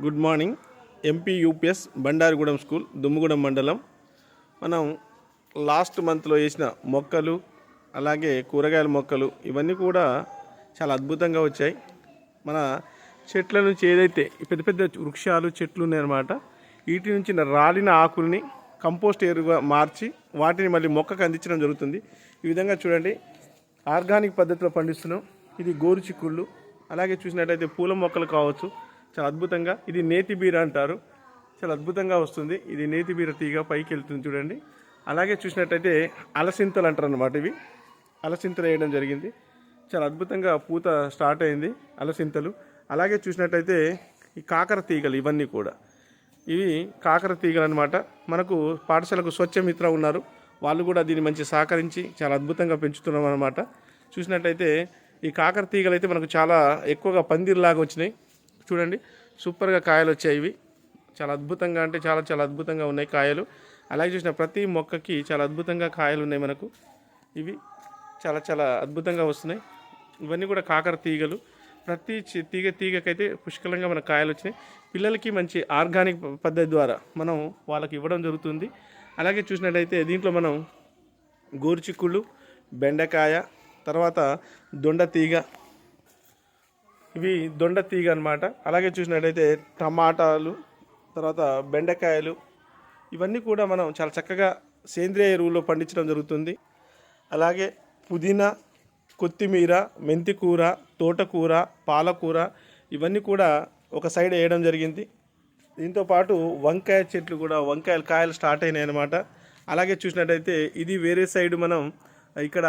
Good morning. MP UPS Bandarigudem school Dummugudem మండలం. మనం last మంత్లో వేసిన మొక్కలు అలాగే కూరగాయల మొక్కలు ఇవన్నీ కూడా చాలా అద్భుతంగా వచ్చాయి. మన చెట్ల నుంచి ఏదైతే పెద్ద పెద్ద వృక్షాలు చెట్లు ఉన్నాయన్నమాట వీటి నుంచి రాలిన ఆకుల్ని కంపోస్ట్ ఎరువుగా మార్చి వాటిని మళ్ళీ మొక్కకు అందించడం జరుగుతుంది. ఈ విధంగా చూడండి ఆర్గానిక్ పద్ధతిలో పండిస్తున్నాం. ఇది గోరు చిక్కుళ్ళు అలాగే చూసినట్లయితే పూల మొక్కలు కావచ్చు. చాలా అద్భుతంగా. ఇది నేతి బీర అంటారు. చాలా అద్భుతంగా వస్తుంది. ఇది నేతి బీర తీగ పైకి వెళ్తుంది చూడండి. అలాగే చూసినట్టయితే అలసింతలు అంటారు అనమాట ఇవి. అలసింతలు వేయడం జరిగింది. చాలా అద్భుతంగా పూత స్టార్ట్ అయింది అలసింతలు. అలాగే చూసినట్టయితే ఈ కాకర తీగలు ఇవన్నీ కూడా. ఇవి కాకర తీగలు అనమాట మనకు పాఠశాలకు స్వచ్ఛ మిత్ర ఉన్నారు. వాళ్ళు కూడా దీన్ని మంచి సహకరించి చాలా అద్భుతంగా పెంచుతున్నాం అనమాట చూసినట్టయితే ఈ కాకర తీగలు అయితే మనకు చాలా ఎక్కువగా పందిర్లాగా వచ్చినాయి. చూడండి. సూపర్గా కాయలు వచ్చాయి ఇవి. చాలా అద్భుతంగా అంటే చాలా చాలా అద్భుతంగా ఉన్నాయి కాయలు. అలాగే చూసిన ప్రతి మొక్కకి చాలా అద్భుతంగా కాయలు ఉన్నాయి మనకు. ఇవి చాలా చాలా అద్భుతంగా వస్తున్నాయి. ఇవన్నీ కూడా కాకర తీగలు. ప్రతి తీగ తీగకైతే పుష్కలంగా మన కాయలు వచ్చినాయి. పిల్లలకి మంచి ఆర్గానిక్ పద్ధతి ద్వారా మనం వాళ్ళకి ఇవ్వడం జరుగుతుంది. అలాగే చూసినట్లయితే దీంట్లో మనం గోరుచిక్కుళ్ళు బెండకాయ తర్వాత దొండ తీగ ఇవి దొండ తీగ అనమాట అలాగే చూసినట్టయితే టమాటాలు తర్వాత బెండకాయలు ఇవన్నీ కూడా మనం చాలా చక్కగా సేంద్రియ ఎరువుల్లో పండించడం జరుగుతుంది. అలాగే పుదీనా కొత్తిమీర మెంతికూర తోటకూర పాలకూర ఇవన్నీ కూడా ఒక సైడ్ వేయడం జరిగింది. దీంతో పాటు వంకాయ చెట్లు కూడా వంకాయలు కాయలు స్టార్ట్ అయినాయి అనమాట అలాగే చూసినట్టయితే ఇది వేరే సైడ్ మనం ఇక్కడ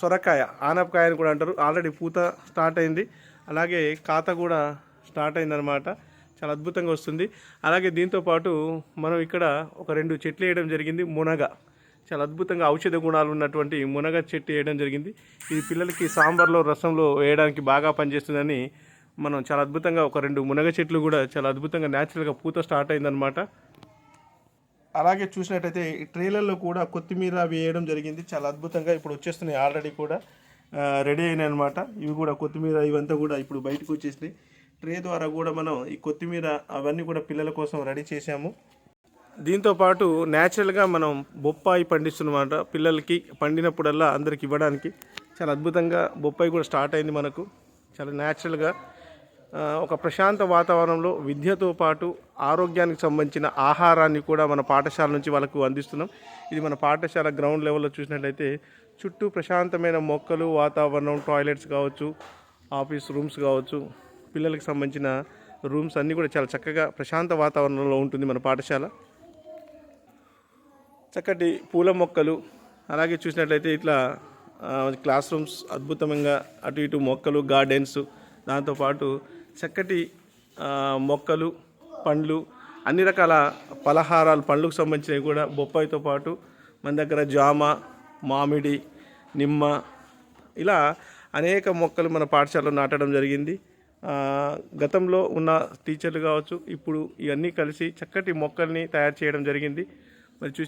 సొరకాయ ఆనపకాయ అని కూడా అంటారు. ఆల్రెడీ పూత స్టార్ట్ అయింది. అలాగే కాత కూడా స్టార్ట్ అయిందనమాట చాలా అద్భుతంగా వస్తుంది. అలాగే దీంతో పాటు మనం ఇక్కడ ఒక రెండు చెట్లు వేయడం జరిగింది. మునగ. చాలా అద్భుతంగా ఔషధ గుణాలు ఉన్నటువంటి మునగ చెట్టు వేయడం జరిగింది. ఇది పిల్లలకి సాంబార్లో రసంలో వేయడానికి బాగా పనిచేస్తుందని మనం చాలా అద్భుతంగా ఒక రెండు మునగ చెట్లు కూడా చాలా అద్భుతంగా న్యాచురల్గా పూత స్టార్ట్ అయిందనమాట అలాగే చూసినట్టయితే ఈ ట్రేలర్లో కూడా కొత్తిమీర అవి వేయడం జరిగింది. చాలా అద్భుతంగా ఇప్పుడు వచ్చేస్తున్నాయి ఆల్రెడీ కూడా. రెడీ అయినాయి అనమాట ఇవి కూడా కొత్తిమీర ఇవంతా కూడా ఇప్పుడు బయటకు వచ్చేసినాయి. ట్రే ద్వారా కూడా మనం ఈ కొత్తిమీర అవన్నీ కూడా పిల్లల కోసం రెడీ చేశాము. దీంతో పాటు న్యాచురల్గా మనం బొప్పాయి పండిస్తున్నమాట పిల్లలకి పండినప్పుడల్లా అందరికి ఇవ్వడానికి. చాలా అద్భుతంగా బొప్పాయి కూడా స్టార్ట్ అయింది మనకు. చాలా న్యాచురల్గా ఒక ప్రశాంత వాతావరణంలో విద్యతో పాటు ఆరోగ్యానికి సంబంధించిన ఆహారాన్ని కూడా మన పాఠశాల నుంచి వాళ్ళకు అందిస్తున్నాం. ఇది మన పాఠశాల గ్రౌండ్ లెవెల్లో చూసినట్లయితే చుట్టూ ప్రశాంతమైన మొక్కలు వాతావరణం టాయిలెట్స్ కావచ్చు ఆఫీస్ రూమ్స్ కావచ్చు పిల్లలకి సంబంధించిన రూమ్స్ అన్నీ కూడా చాలా చక్కగా ప్రశాంత వాతావరణంలో ఉంటుంది మన పాఠశాల. చక్కటి పూల మొక్కలు అలాగే చూసినట్లయితే ఇట్లా క్లాస్ రూమ్స్ అద్భుతంగా అటు ఇటు మొక్కలు గార్డెన్స్ దాంతోపాటు చక్కటి మొక్కలు పండ్లు అన్ని రకాల పలహారాలు పండ్లకు సంబంధించినవి కూడా బొప్పాయితో పాటు మన దగ్గర జామ మామిడి నిమ్మ ఇలా అనేక మొక్కలు మన పాఠశాలలో నాటడం జరిగింది. గతంలో ఉన్న టీచర్లు కావచ్చు ఇప్పుడు ఇవన్నీ కలిసి చక్కటి మొక్కల్ని తయారు చేయడం జరిగింది. మరి చూసి